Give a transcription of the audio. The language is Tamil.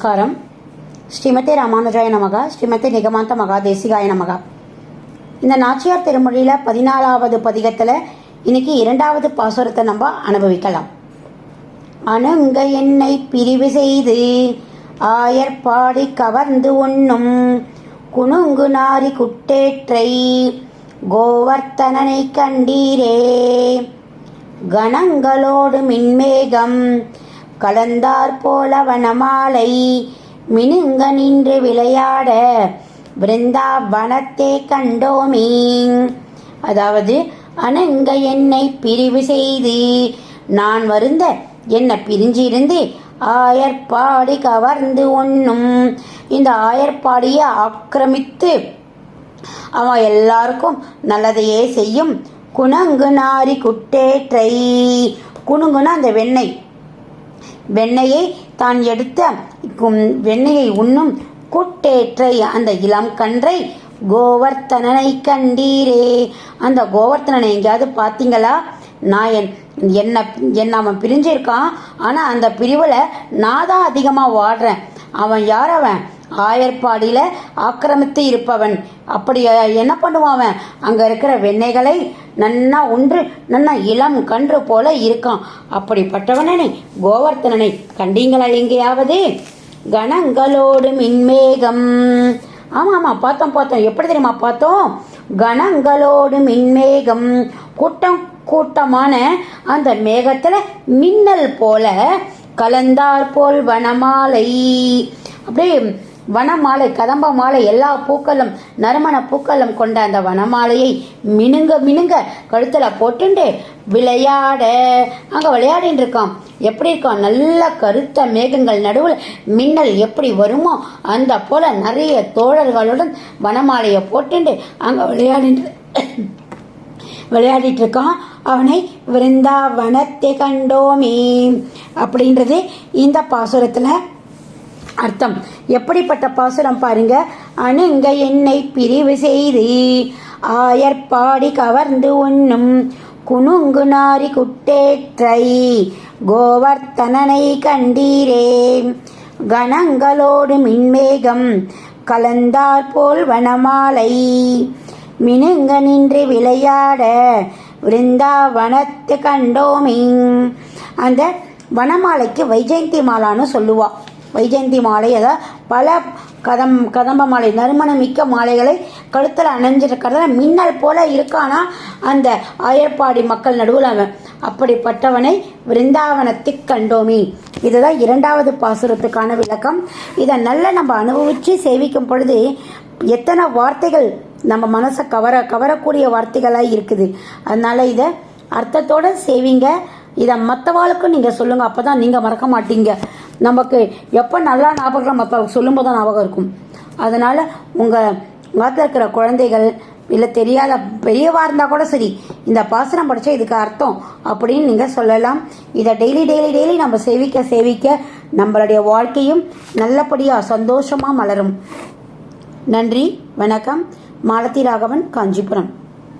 நமஸ்காரம் ஸ்ரீமதி ராமானுஜாய நமகா ஸ்ரீமதி நிகமாந்த மகா தேசிகாய நமகா இந்த நாச்சியார் திருமொழியில் பதினாலாவது பதிகத்தில் இன்னைக்கு இரண்டாவது பாசுரத்தை நம்ம அனுபவிக்கலாம். அணுங்க என்னை பிரிவு செய்து ஆயர்பாடி கவர்ந்து உண்ணும் குணுங்கு நாரி குட்டேற்றை கோவர்த்தனனை கண்டீரே. கணங்களோடு மின்மேகம் கலந்தார் போல வனமாலை மினுங்க நின்று விளையாட பிருந்தாவனத்தே கண்டோமே. அதாவது அனங்க என்னை பிரிவு செய்து நான் வருந்த என்ன பிரிஞ்சிருந்து ஆயர்பாடி கவர்ந்து ஒண்ணும் இந்த ஆயர்பாடியை ஆக்கிரமித்து அவன் எல்லாருக்கும் நல்லதையே செய்யும். குணங்கு நாரி குட்டேற்றை. குணுங்குனா அந்த வெண்ணெய். வெண்ணையை தான் எடுத்த கும்- உண்ணும் குட்டேற்றை அந்த இளம் கன்றை கோவர்த்தனனை கண்டீரே. அந்த கோவர்த்தனனை எங்கேயாவது பார்த்தீங்களா? நான் என் என்ன என்ன அவன் பிரிஞ்சிருக்கான்? ஆனால் அந்த பிரிவில் நான் தான் அதிகமாக வாடுறேன். அவன் யார் அவன்? ஆயர்பாடியில் ஆக்கிரமித்து இருப்பவன். அப்படி என்ன பண்ணுவான் அவன்? அங்கே இருக்கிற வெண்ணெய்களை நன்னா ஒன்று நன்னா இளம் கன்று போல இருக்கான். அப்படிப்பட்டவனனை கோவர்த்தனனை கண்டீங்களா எங்கேயாவது? கணங்களோடு மின்மேகம் ஆமாம் ஆமாம் பார்த்தோம் பார்த்தோம். எப்படி தெரியுமா பார்த்தோம்? கணங்களோடு மின்மேகம் கூட்டம் கூட்டமான அந்த மேகத்தில் மின்னல் போல கலந்தார் போல் வனமாலை. அப்படியே வனமாலை கதம்ப மாலை எல்லா பூக்களும் நறுமண பூக்களும் கொண்ட அந்த வனமாலையை மினுங்க மினுங்க கழுத்தில் போட்டுண்டு விளையாட. அங்கே விளையாடின்னு இருக்கான். எப்படி இருக்கான்? நல்ல கருத்த மேகங்கள் நடுவில் மின்னல் எப்படி வருமோ அந்த போல நிறைய தோழர்களுடன் வனமாலையை போட்டுண்டு அங்கே விளையாடிட்டு விளையாடிட்டு இருக்கான். அவனை விருந்தாவனத்தை கண்டோமே. அப்படின்றது இந்த பாசுரத்தில் அர்த்தம். எப்படிப்பட்ட பாசுரம் பாருங்க. அணுங்க என்னை பிரிவு செய்து ஆயர்பாடி கவர்ந்து உண்ணும் குணுங்கு நாரி குட்டேற்றை கோவர்த்தனனை கண்டீரே. கணங்களோடு மின்மேகம் கலந்தார் போல் வனமாலை மினுங்க நின்று விளையாட விருந்தாவனத்து கண்டோமிங் அந்த வனமாலைக்கு வைஜெயந்தி மாலான்னு சொல்லுவாள் வைஜெயந்தி மாலை அதாவது பல கதம் கதம்ப மாலை நறுமணம் மிக்க மாலைகளை கழுத்தில் அணைஞ்சிருக்கிறத மின்னல் போல இருக்கானா அந்த ஆயர்பாடி மக்கள் நடுவில் அவன்? அப்படிப்பட்டவனை விருந்தாவனத்தை கண்டோமி. இதுதான் இரண்டாவது பாசுரத்துக்கான விளக்கம். இதை நல்லா நம்ம அனுபவித்து சேவிக்கும் பொழுது எத்தனை வார்த்தைகள் நம்ம மனசை கவர கவரக்கூடிய வார்த்தைகளாக இருக்குது. அதனால் இதை அர்த்தத்தோடு சேவிங்க. இதை மற்றவாளுக்கும் நீங்கள் சொல்லுங்கள் அப்போ தான் நீங்கள் மறக்க மாட்டீங்க. நமக்கு எப்போ நல்லா ஞாபகம் மற்றவங்க சொல்லும்போது தான் ஞாபகம் இருக்கும். அதனால் உங்கள் மகத்தில் இருக்கிற குழந்தைகள் இல்லை தெரியாத பெரியவா இருந்தால் கூட சரி இந்த பாசனம் படித்தா இதுக்கு அர்த்தம் அப்படின்னு நீங்கள் சொல்லலாம். இதை டெய்லி டெய்லி டெய்லி நம்ம சேவிக்க சேவிக்க நம்மளுடைய வாழ்க்கையும் நல்லபடியாக சந்தோஷமாக மலரும். நன்றி வணக்கம். மாலதி ராகவன் காஞ்சிபுரம்.